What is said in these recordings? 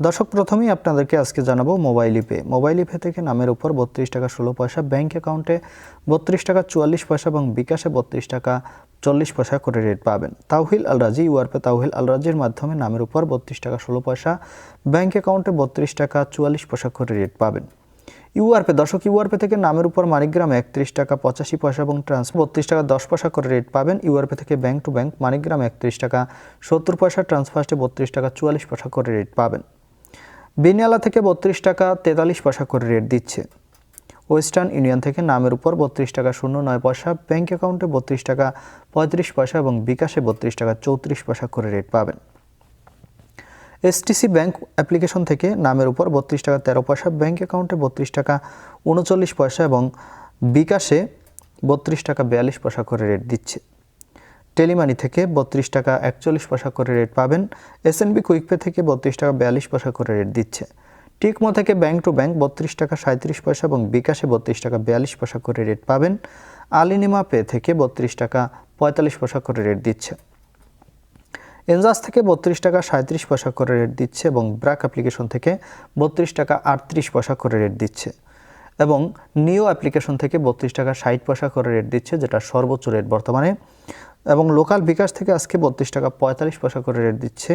দর্শক, প্রথমেই আপনাদেরকে আজকে জানাব মোবাইল ইপে। মোবাইল ইপে থেকে নামের উপর বত্রিশ টাকা ষোলো পয়সা, ব্যাংক অ্যাকাউন্টে বত্রিশ টাকা চুয়াল্লিশ পয়সা এবং বিকাশে বত্রিশ টাকা চল্লিশ পয়সা করে রেট পাবেন। তাওহিল আল রাজি ইউআরপে তাওহিল আল রাজির মাধ্যমে নামের উপর বত্রিশ টাকা ষোলো পয়সা, ব্যাংক অ্যাকাউন্টে বত্রিশ টাকা চুয়াল্লিশ পয়সা করে রেট পাবেন। ইউআরপে, দর্শক, ইউআরপে থেকে নামের উপর মানিকগ্রামে একত্রিশ টাকা পঁচাশি পয়সা এবং ট্রান্স বত্রিশ টাকা দশ পয়সা করে রেট পাবেন। ইউআরপে থেকে ব্যাংক টু ব্যাংক মানিকগ্রাম একত্রিশ টাকা সত্তর পয়সা, ট্রান্সফার্স্টে বত্রিশ টাকা চুয়াল্লিশ পয়সা করে রেট পাবেন। বেনিয়ালা থেকে বত্রিশ টাকা তেতাল্লিশ পয়সা করে রেট দিচ্ছে। ওয়েস্টার্ন ইউনিয়ন থেকে নামের উপর বত্রিশ টাকা শূন্য নয় পয়সা, ব্যাংক অ্যাকাউন্টে বত্রিশ টাকা পঁয়ত্রিশ পয়সা এবং বিকাশে বত্রিশ টাকা চৌত্রিশ পয়সা করে রেট পাবেন। এসটিসি ব্যাংক অ্যাপ্লিকেশন থেকে নামের উপর বত্রিশ টাকা তেরো পয়সা ব্যাঙ্ক অ্যাকাউন্টে বত্রিশ টাকা উনচল্লিশ পয়সা এবং বিকাশে বত্রিশ টাকা বিয়াল্লিশ পয়সা করে রেট দিচ্ছে। টেলিমানি থেকে বত্রিশ টাকা একচল্লিশ পয়সা করে রেট পাবেন। এসএনবি কুইকপে থেকে বত্রিশ টাকা বিয়াল্লিশ পয়সা করে রেট দিচ্ছে। টিকমো থেকে ব্যাংক টু ব্যাংক বত্রিশ টাকা সাঁত্রিশ পয়সা এবং বিকাশে বত্রিশ টাকা বিয়াল্লিশ পয়সা করে রেট পাবেন। আলিনিমা পে থেকে বত্রিশ টাকা পঁয়তাল্লিশ পয়সা করে রেট দিচ্ছে। এনজাস থেকে বত্রিশ টাকা সাঁত্রিশ পয়সা করে রেট দিচ্ছে এবং ব্র্যাক অ্যাপ্লিকেশন থেকে বত্রিশ টাকা আটত্রিশ পয়সা করে রেট দিচ্ছে। এবং নিও অ্যাপ্লিকেশন থেকে বত্রিশ টাকা ষাট পয়সা করে রেট দিচ্ছে, যেটা সর্বোচ্চ রেট বর্তমানে। এবং লোকাল বিকাশ থেকে আজকে বত্রিশ টাকা পঁয়তাল্লিশ পয়সা করে রেট দিচ্ছে।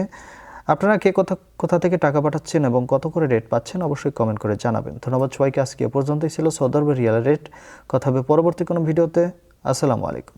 আপনারা কে কোথা কোথা থেকে টাকা পাঠাচ্ছেন এবং কত করে রেট পাচ্ছেন অবশ্যই কমেন্ট করে জানাবেন। ধন্যবাদ সবাইকে, আজকে এ পর্যন্তই ছিল সদর্ভ রিয়াল রেট কথা হবে পরবর্তী কোনো ভিডিওতে। আসসালামু আলাইকুম।